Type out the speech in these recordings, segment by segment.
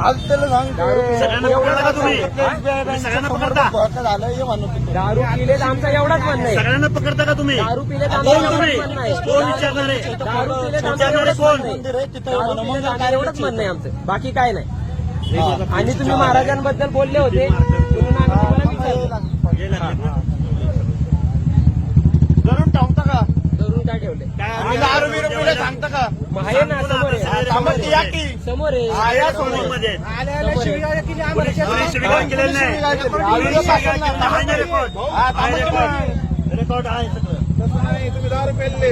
आज त्याला. दारू पिलेत आमचं एवढाच म्हणणं आहे. सगळ्यांना पकडता का तुम्ही? दारू कोण एवढंच विचारणार? आहे. दारू आमचं एवढंच म्हणणं आहे. बाकी काय नाही. आणि तुम्ही महाराजांबद्दल बोलले होते? धरून ठेवता का? धरून काय ठेवले दारू बिरू पिलं सांगता का? आहे ना समोर हा, रेकॉर्ड हा, आहे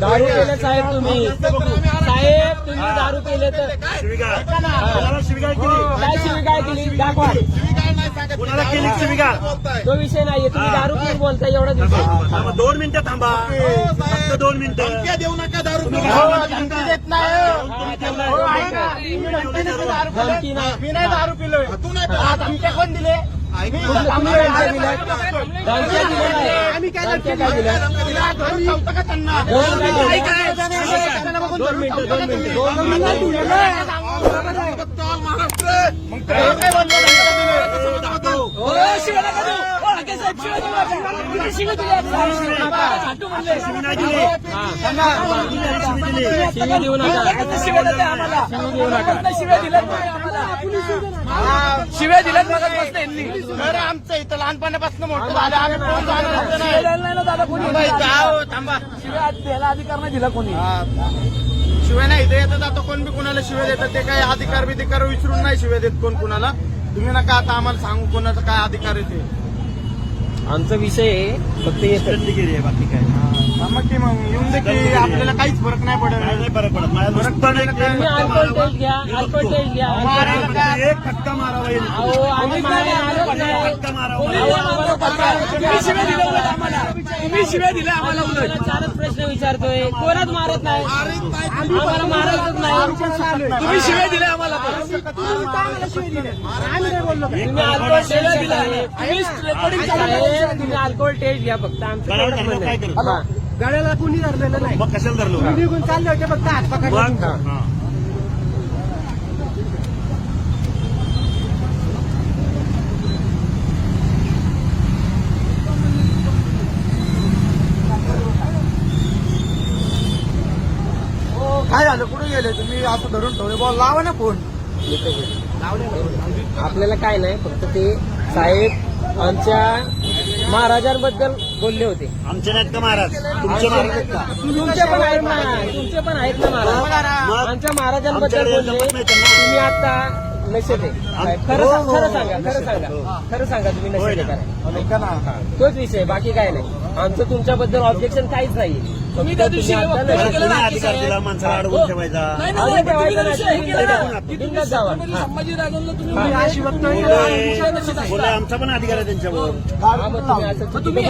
दारू पेले साहेब तुम्ही. साहेब तुम्ही दारू पेले तर शिबिका केली. काय शिवीगाळ केली? दाखवा. केली शिबिका तो विषय नाहीये. तुम्ही दारू पिऊन बोलताय विषय थांबा, दोन मिनिटं थांबा. फक्त दोन मिनिटं. देऊ नका दारू तुम्ही हो, धमकी देत नाही. तुम्ही ठेवलंय. हो, ऐका. मी दारू पिलोय. धमकी नाही. मी नाही दारू पिलोय. तू नाही हा, कोण दिले? मी तुम्ही धमक्या दिल्या? धमक्या दिल्या. नाही. आम्ही काय धमक्या काय दिल्या? तिला धरून ठेवतं का त्यांना? ऐका, बघून दोन धरून मिनिटं. ठेवतं दोन का मिनिटं. तुम्ही? दोन मिनिटं. मग त्याला काय बोललो धमक्या दिले? शिवी नाही दिली शिवी देऊ नका शिवी देऊ शिव्या दिल्यात मग मस्त यांनी बरं, आमचं इथं लहानपणापासून मोठं झालं आम्ही कोण जाणं होतं नाही. ना दादा कोणी थांबा इथं, शिव्या द्यायला अधिकार नाही दिला कोणी हा. शिवाय नाही इथे येतात आता कोण बी कोणाला शिवाय देतात ते काय अधिकार बिधिकार विचारून नाही शिवाय देत कोण कुणाला तुम्ही नका आता आम्हाला सांगू कोणाचा काय अधिकार आहे ते आमचा विषय आहे फक्त आहे बाकी काय. थांबा की मग येऊन दे की आपल्याला काहीच फरक नाही काय पडत. नाही फरक पडत. माझ्या नुसतं एक- तुम्ही अल्कोहोल टेस्ट घ्या अल्कोहोल टेस्ट घ्या. मारा. एक फटका मारावा येईल. अहो आम्ही मारायला आलोच नाही. फटका मारावा. तुम्ही शिव्या दिल्या उलट आम्हाला. उलट. प्रश्न विचारतोय. कोणच मारत नाही? आम्हाला मारायचंच नाही. तुम्ही शिव्या दिल्या आम्हाला. तुम्ही अल्कोहोल टेस्ट दिला तुम्ही रेकॉर्डिंग तुम्ही अल्कोहोल टेस्ट घ्या फक्त. आमचं? हा. गाड्याला कोणी धरलेलं नाही. मग कशाला धरलो? निघून चालले होते फक्त हात मग काय झालं? कुठे गेले तुम्ही? असं धरून ठेवले. बॉल लावा ना फोन. आपल्याला काय नाही फक्त ते साहेब आमच्या महाराजांबद्दल बोलले होते. आमचे नाहीत का महाराज? तुमचे महाराज आहेत का? तुमचे पण आहेत ना तुमचे पण आहेत ना महाराज. आमच्या महाराजांबद्दल बोलले. तुम्ही आता नशेत आहे. खरं हो, हो, खरं हो, सांगा खरं. सांगा. खरं सांगा तुम्ही नशेत ना. आहे तोच विषय बाकी काय नाही. आमचं तुमच्याबद्दल ऑब्जेक्शन काहीच नाही तुम्ही त्या दिवशी आता वक्तव्य नशेत- केलं ना, कोणी अधिकार दिला माणसाला अडवून ठेवायचा. नाही अरे नाही, नाही, ठेवायचं तुम्ही त्या नाही, दिवशी हे केलं ना, बिनधास्त की तुम्ही बिनधास्त जावा. छत्रपती हा. संभाजीराजांना तुम्ही हा. म्हणजे अशी वक्तव्य केलं, तुमच्या नशेत असता. बोला आमचा पण अधिकार आहे त्यांच्यावर. हा, मग तुम्ही.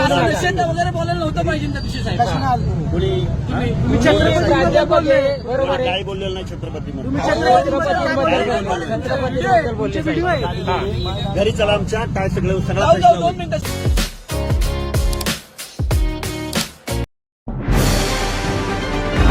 वगैरे बोलायला नव्हतं पाहिजे त्या दिवशी साहेब. कोणी बरोबर आहे. काही बोललेलं नाही छत्रपती म्हणून. हा. घरी चला आमच्या. काय सगळं सगळा जाऊ जाऊ प्रश्न दोन मिनिटं.